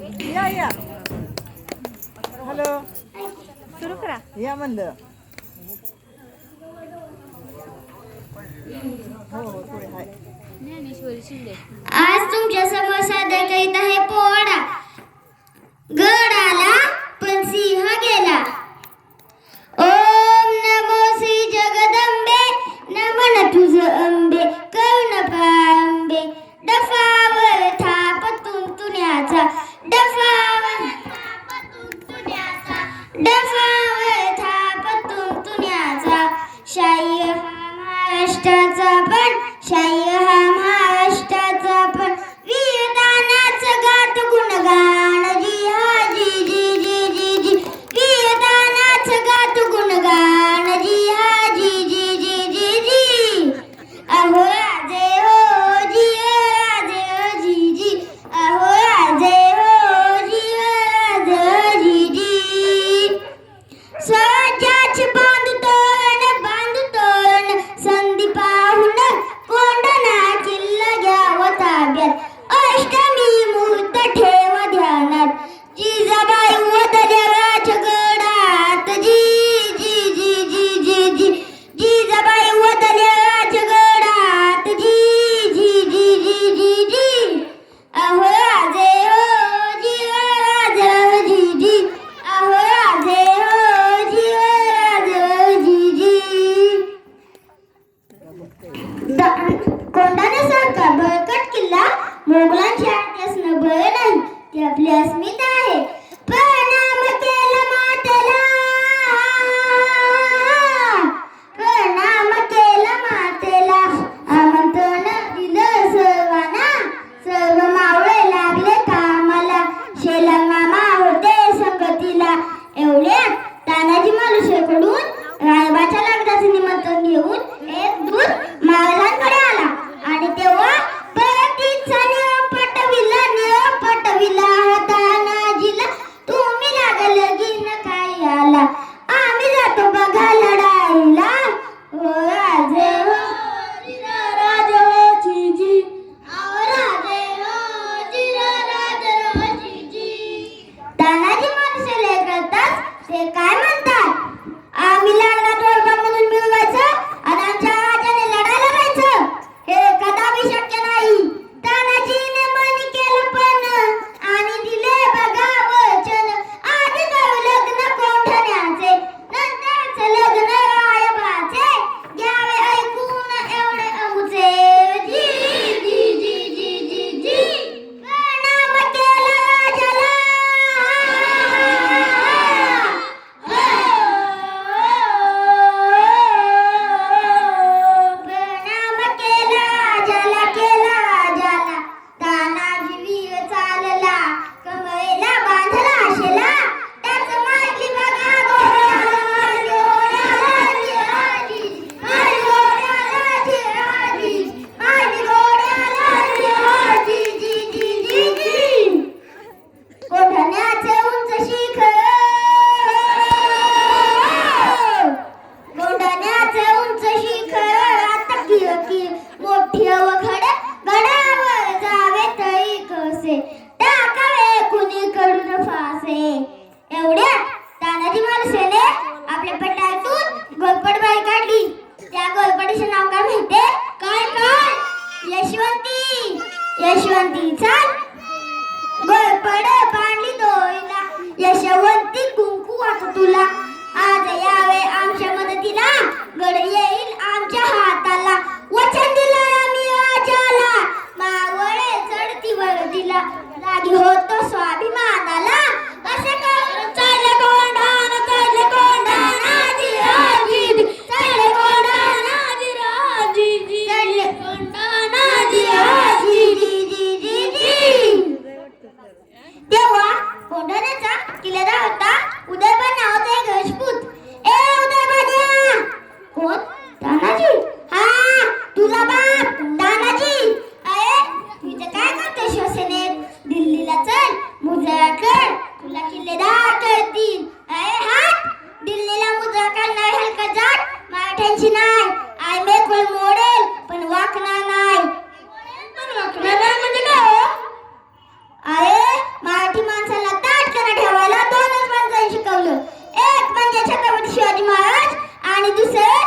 या या. हॅलो सुरू करा. या मंद हो हो थोडे हाय. आज तुमच्या तिला जागी होतो स्वाभिमानाला करायची नाही. आय मे कोई मोडेल पण वाकना नाही. पण वाकना म्हणजे हो? अरे मराठी माणसाला ताटकन ठेवायला दोनच माणसांनी शिकवलं. एक म्हणजे छत्रपती शिवाजी महाराज आणि दुसरं